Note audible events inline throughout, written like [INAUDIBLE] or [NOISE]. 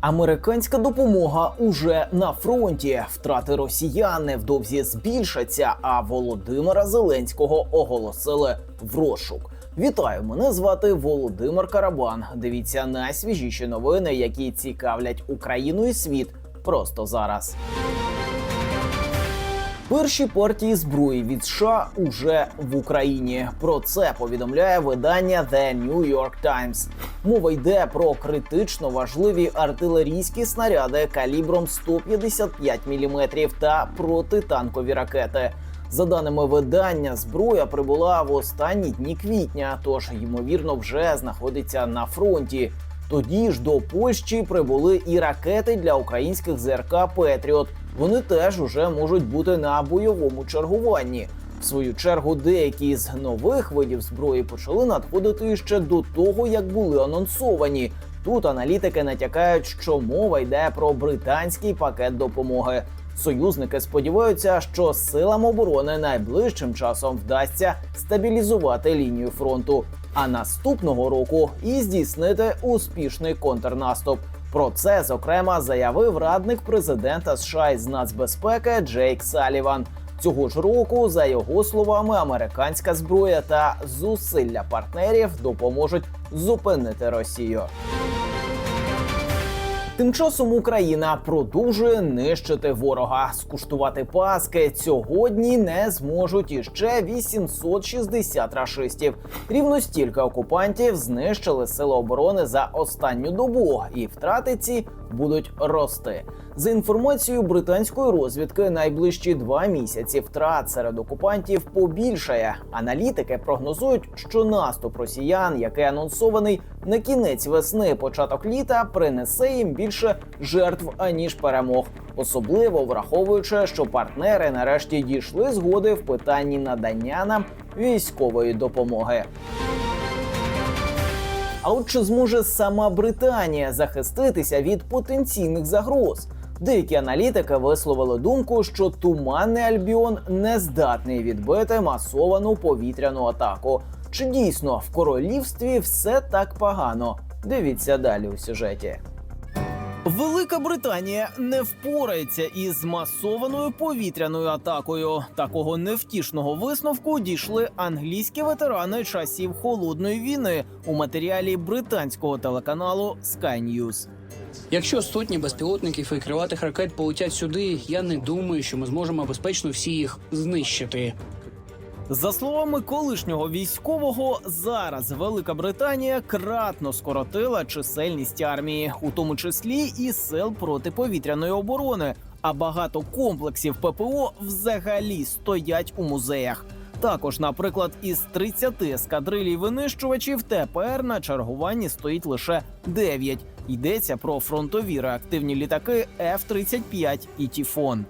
Американська допомога уже на фронті. Втрати росіян невдовзі збільшаться. А Володимира Зеленського оголосили в розшук. Вітаю! Мене звати Володимир Карабан. Дивіться найсвіжіші новини, які цікавлять Україну і світ просто зараз. Перші партії зброї від США уже в Україні. Про це повідомляє видання The New York Times. Мова йде про критично важливі артилерійські снаряди калібром 155 мм та протитанкові ракети. За даними видання, зброя прибула в останні дні квітня, тож ймовірно вже знаходиться на фронті. Тоді ж до Польщі прибули і ракети для українських ЗРК Петріот. Вони теж уже можуть бути на бойовому чергуванні. В свою чергу, деякі з нових видів зброї почали надходити ще до того, як були анонсовані. Тут аналітики натякають, що мова йде про британський пакет допомоги. Союзники сподіваються, що силам оборони найближчим часом вдасться стабілізувати лінію фронту, а наступного року і здійснити успішний контрнаступ. Про це зокрема заявив радник президента США із нацбезпеки Джейк Саліван. Цього ж року, за його словами, американська зброя та зусилля партнерів допоможуть зупинити Росію. Тим часом Україна продовжує нищити ворога. Скуштувати паски сьогодні не зможуть іще 860 рашистів. Рівно стільки окупантів знищили сили оборони за останню добу, і втрати ці будуть рости. За інформацією британської розвідки, найближчі два місяці втрат серед окупантів побільшає. Аналітики прогнозують, що наступ росіян, який анонсований на кінець весни, початок літа, принесе їм більше жертв аніж перемог, особливо враховуючи, що партнери нарешті дійшли згоди в питанні надання нам військової допомоги. А от чи зможе сама Британія захиститися від потенційних загроз? Деякі аналітики висловили думку, що туманний Альбіон не здатний відбити масовану повітряну атаку. Чи дійсно в королівстві все так погано? Дивіться далі у сюжеті. Велика Британія не впорається із масованою повітряною атакою. Такого невтішного висновку дійшли англійські ветерани часів холодної війни у матеріалі британського телеканалу Sky News. Якщо сотні безпілотників і крилатих ракет полетять сюди, я не думаю, що ми зможемо безпечно всі їх знищити. За словами колишнього військового, зараз Велика Британія кратно скоротила чисельність армії, у тому числі і сил протиповітряної оборони. А багато комплексів ППО взагалі стоять у музеях. Також, наприклад, із 30 ескадрилій винищувачів тепер на чергуванні стоїть лише 9. Йдеться про фронтові реактивні літаки F-35 і Тіфон.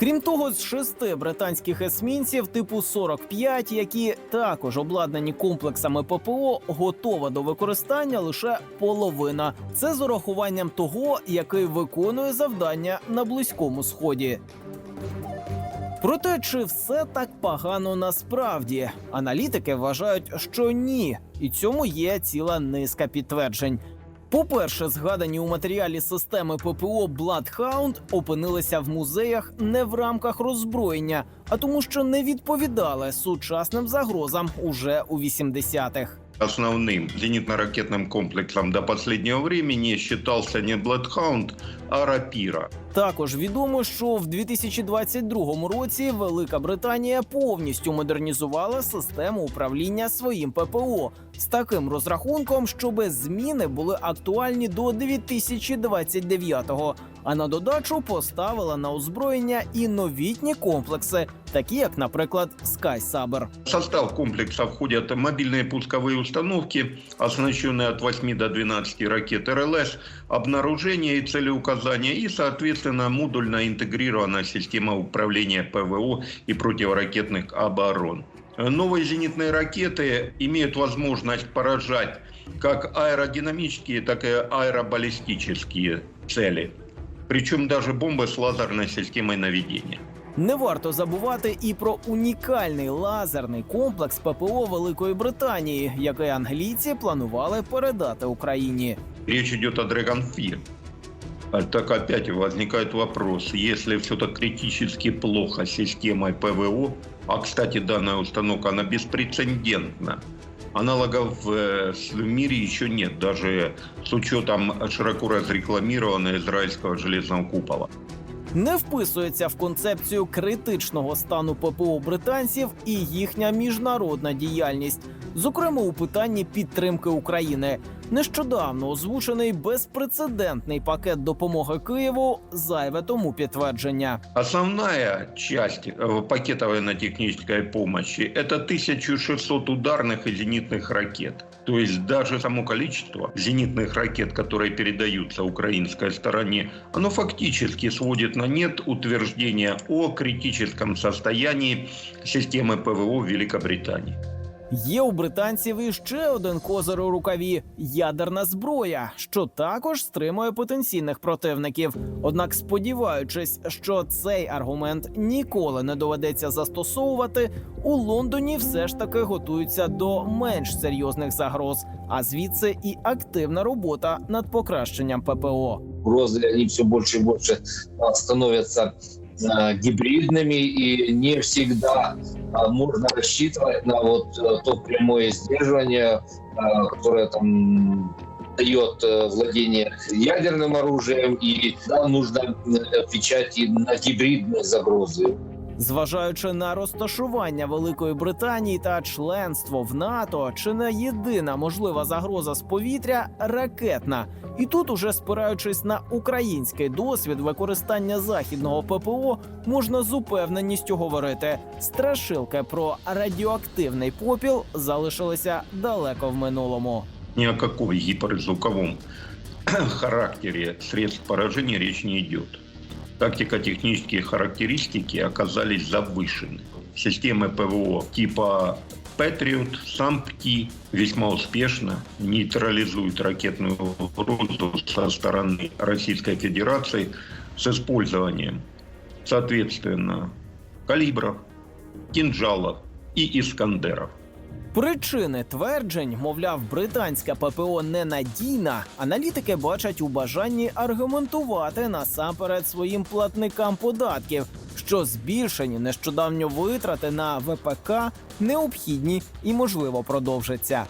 Крім того, з шести британських есмінців типу 45, які також обладнані комплексами ППО, готова до використання лише половина. Це з урахуванням того, який виконує завдання на близькому сході. Проте, чи все так погано насправді? Аналітики вважають, що ні, і цьому є ціла низка підтверджень. По-перше, згадані у матеріалі системи ППО Bloodhound опинилися в музеях не в рамках роззброєння, а тому, що не відповідали сучасним загрозам уже у 80-х. Основным зенитно-ракетным комплексом до последнего времени считался не Bloodhound, а Рапира. Також відомо, що в 2022 році Велика Британія повністю модернізувала систему управління своїм ППО з таким розрахунком, щоб зміни були актуальні до 2029-го. А на додачу поставила на озброєння і новітні комплекси, такі як, наприклад, Sky Saber. В состав комплекса входят мобильные пусковые установки, оснащенные от 8 до 12 ракет РЛС, обнаружение и целеуказания и, соответственно, модульно интегрированная система управления ПВО и противоракетных оборон. Новые зенитные ракеты имеют возможность поражать как аэродинамические, так и аэробаллистические цели. Причем даже бомбы с лазерной системой наведения. Не варто забувати і про унікальний лазерний комплекс ППО Великої Британії, який англійці планували передати Україні. Речь идет о Dragon Fear. А Так опять возникает вопрос, если все так критически плохо с системой ПВО, а, кстати, данная установка, она беспрецедентна, аналогов э, в мире еще нет, даже с учетом широко разрекламированного израильского железного купола. Не вписується в концепцію критичного стану ППО британців і їхня міжнародна діяльність, зокрема у питанні підтримки України. Нещодавно озвучений безпрецедентний пакет допомоги Києву зайве тому підтвердження. Основная часть э, пакета военно-технической помощи – это 1600 ударных и зенитных ракет. То есть даже само количество зенитных ракет, которые передаются украинской стороне, оно фактически сводит на нет утверждение о критическом состоянии системы ПВО Великобритании. Є у британців іще один козир у рукаві ядерна зброя, що також стримує потенційних противників. Однак, сподіваючись, що цей аргумент ніколи не доведеться застосовувати, у Лондоні все ж таки готуються до менш серйозних загроз, а звідси і активна робота над покращенням ППО. угрозы, все больше и больше становятся а, гибридными, и не всегда можно рассчитывать на вот э, то прямое сдерживание, а, которое там дает э, владение ядерным оружием, и да, нужно э, отвечать и на гибридные загрозы. Зважаючи на розташування Великої Британії та членство в НАТО, чи не єдина можлива загроза з повітря ракетна. І тут, уже спираючись на український досвід використання західного ППО, можна з упевненістю говорити: страшилки про радіоактивний попіл залишилися далеко в минулому. Ни о каком гиперзвуковом [CLEARS THROAT] характере средств поражения речь не идет. Тактико-технические характеристики оказались завышены. Системы ПВО типа Patriot, сам ПТИ весьма успешно нейтрализуют ракетную угрозу со стороны Российской Федерации с использованием, соответственно, калибров, кинжалов и искандеров. Причини тверджень, мовляв, британська ППО ненадійна, аналітики бачать у бажанні аргументувати насамперед своїм платникам податків, що збільшені нещодавньо витрати на ВПК необхідні і можливо продовжаться.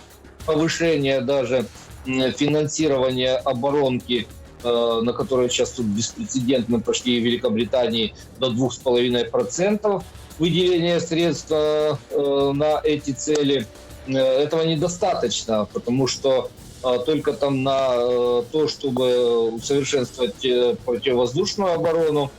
Повышение даже м, финансирования оборонки, на которое сейчас тут беспрецедентно пошли в Великобритании до 2,5% выделения средств э, э, на эти цели, э, этого недостаточно, потому что э, только там на э, то, чтобы усовершенствовать э, противовоздушную оборону,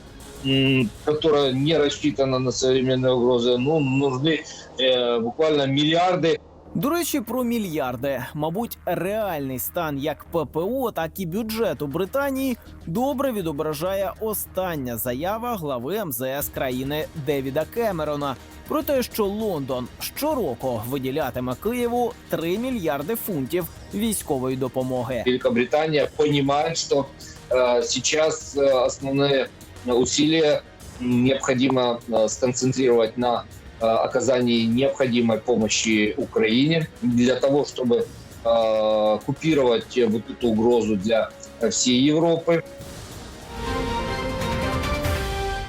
которая не рассчитана на современные угрозы, ну, нужны э, буквально миллиарды До речі, про мільярди. Мабуть, реальний стан як ППО, так і бюджету Британії добре відображає остання заява глави МЗС країни Девіда Кемерона про те, що Лондон щороку виділятиме Києву 3 мільярди фунтів військової допомоги. Великобритания понимает, что э, сейчас э, основные усилия необходимо э, сконцентрировать на э, оказании необходимой помощи Украине для того, чтобы э, купировать э, вот эту угрозу для э, всей Европы.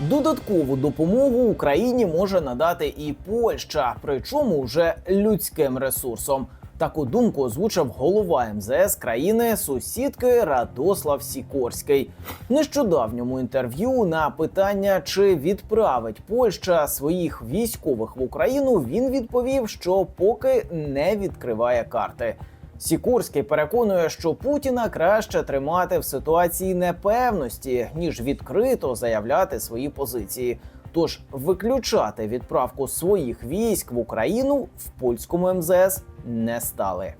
Додаткову допомогу Україні може надати і Польща, причому вже людським ресурсом. Таку думку озвучив голова МЗС країни сусідки Радослав Сікорський. В нещодавньому інтерв'ю на питання, чи відправить Польща своїх військових в Україну, він відповів, що поки не відкриває карти. Сікорський переконує, що Путіна краще тримати в ситуації непевності, ніж відкрито заявляти свої позиції. Тож виключати відправку своїх військ в Україну в польському МЗС не стали.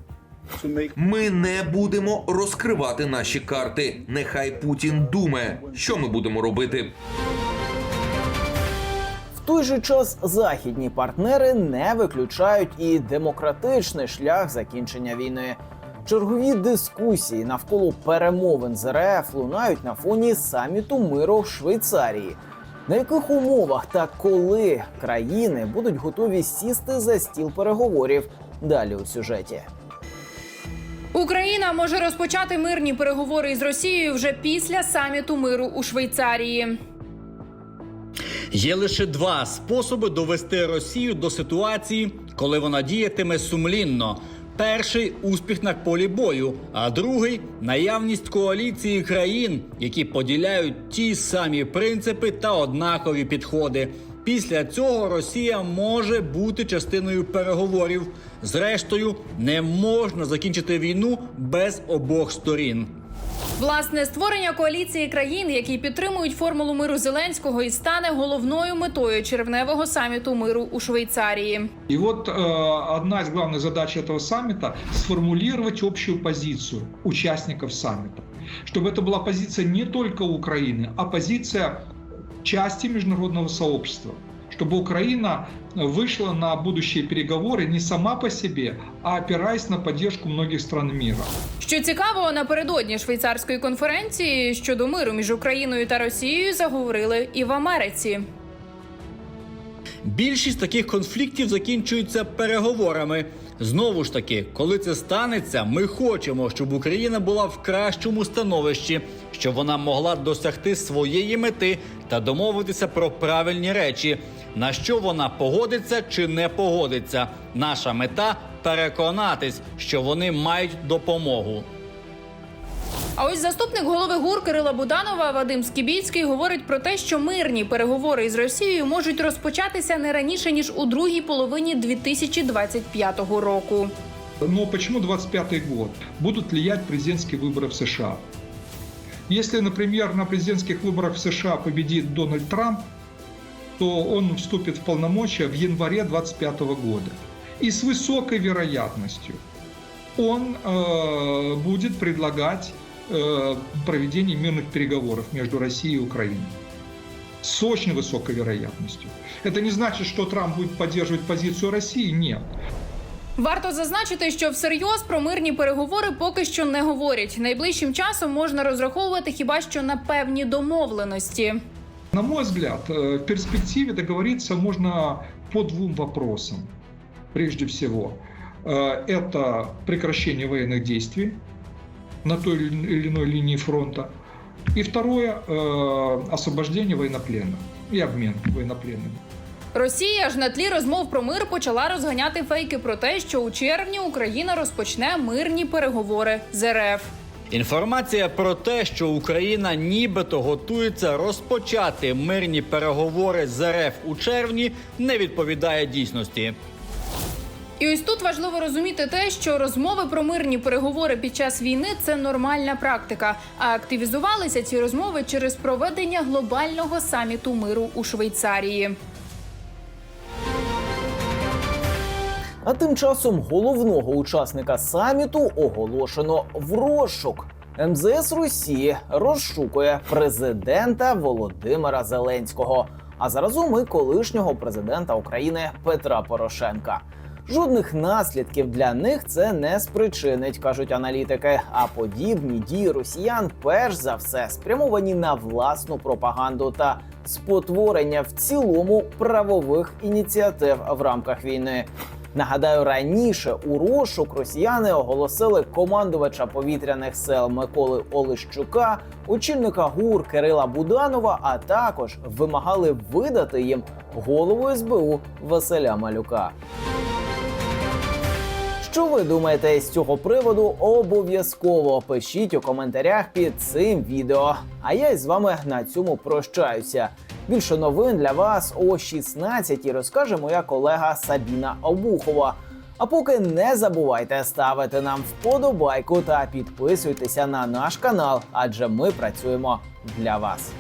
Ми не будемо розкривати наші карти. Нехай Путін думає, що ми будемо робити. В той же час західні партнери не виключають і демократичний шлях закінчення війни. Чергові дискусії навколо перемовин з РФ лунають на фоні саміту миру в Швейцарії. На яких умовах та коли країни будуть готові сісти за стіл переговорів? Далі у сюжеті. Україна може розпочати мирні переговори із Росією вже після саміту миру у Швейцарії. Є лише два способи довести Росію до ситуації, коли вона діятиме сумлінно. Перший успіх на полі бою, а другий наявність коаліції країн, які поділяють ті самі принципи та однакові підходи. Після цього Росія може бути частиною переговорів. Зрештою, не можна закінчити війну без обох сторін. Власне створення коаліції країн, які підтримують формулу миру Зеленського, і стане головною метою червневого саміту миру у Швейцарії. И вот э, одна из главных задач этого саммита – сформулировать общую позицию участников саммита. Чтобы это была позиция не только Украины, а позиция части международного сообщества. Чтобы Украина вышла на будущие переговоры не сама по себе, а опираясь на поддержку многих стран мира. Що цікаво, напередодні швейцарської конференції щодо миру між Україною та Росією заговорили і в Америці. Більшість таких конфліктів закінчуються переговорами. Знову ж таки, коли це станеться, ми хочемо, щоб Україна була в кращому становищі, щоб вона могла досягти своєї мети та домовитися про правильні речі, на що вона погодиться чи не погодиться. Наша мета переконатись, що вони мають допомогу. А ось заступник голови ГУР Кирила Буданова Вадим Скібіцький говорить про те, що мирні переговори із Росією можуть розпочатися не раніше ніж у другій половині 2025 року. Но почему 25 год? Будут влиять президентские выборы в США. Если, например, на президентских выборах в США победит Дональд Трамп, то он вступит в полномочия в январе 25 года. И с высокой вероятностью он э, будет предлагать э, проведение мирных переговоров между Россией и Украиной. С очень высокой вероятностью. Это не значит, что Трамп будет поддерживать позицию России, нет. Варто зазначити, що всерйоз про мирні переговори поки що не говорять. Найближчим часом можна розраховувати хіба що на певні домовленості. На мой взгляд, э, в перспективе договориться можно по двум вопросам. Прежде всего, э, это прекращение военных действий на той или иной линии фронта. И второе, э, освобождение военнопленных и обмен военнопленными. Росія ж на тлі розмов про мир почала розганяти фейки про те, що у червні Україна розпочне мирні переговори з РФ. Інформація про те, що Україна нібито готується розпочати мирні переговори з РФ у червні, не відповідає дійсності. І ось тут важливо розуміти те, що розмови про мирні переговори під час війни це нормальна практика. А активізувалися ці розмови через проведення глобального саміту миру у Швейцарії. А тим часом головного учасника саміту оголошено в розшук. МЗС Росії розшукує президента Володимира Зеленського, а заразом і колишнього президента України Петра Порошенка. Жодних наслідків для них це не спричинить, кажуть аналітики. А подібні дії росіян перш за все спрямовані на власну пропаганду та спотворення в цілому правових ініціатив в рамках війни. Нагадаю, раніше у розшук росіяни оголосили командувача повітряних сил Миколи Олещука, очільника ГУР Кирила Буданова, а також вимагали видати їм голову СБУ Василя Малюка. Що ви думаєте з цього приводу? Обов'язково пишіть у коментарях під цим відео. А я з вами на цьому прощаюся. Більше новин для вас о 16 розкаже моя колега Сабіна Обухова. А поки не забувайте ставити нам вподобайку та підписуйтеся на наш канал, адже ми працюємо для вас.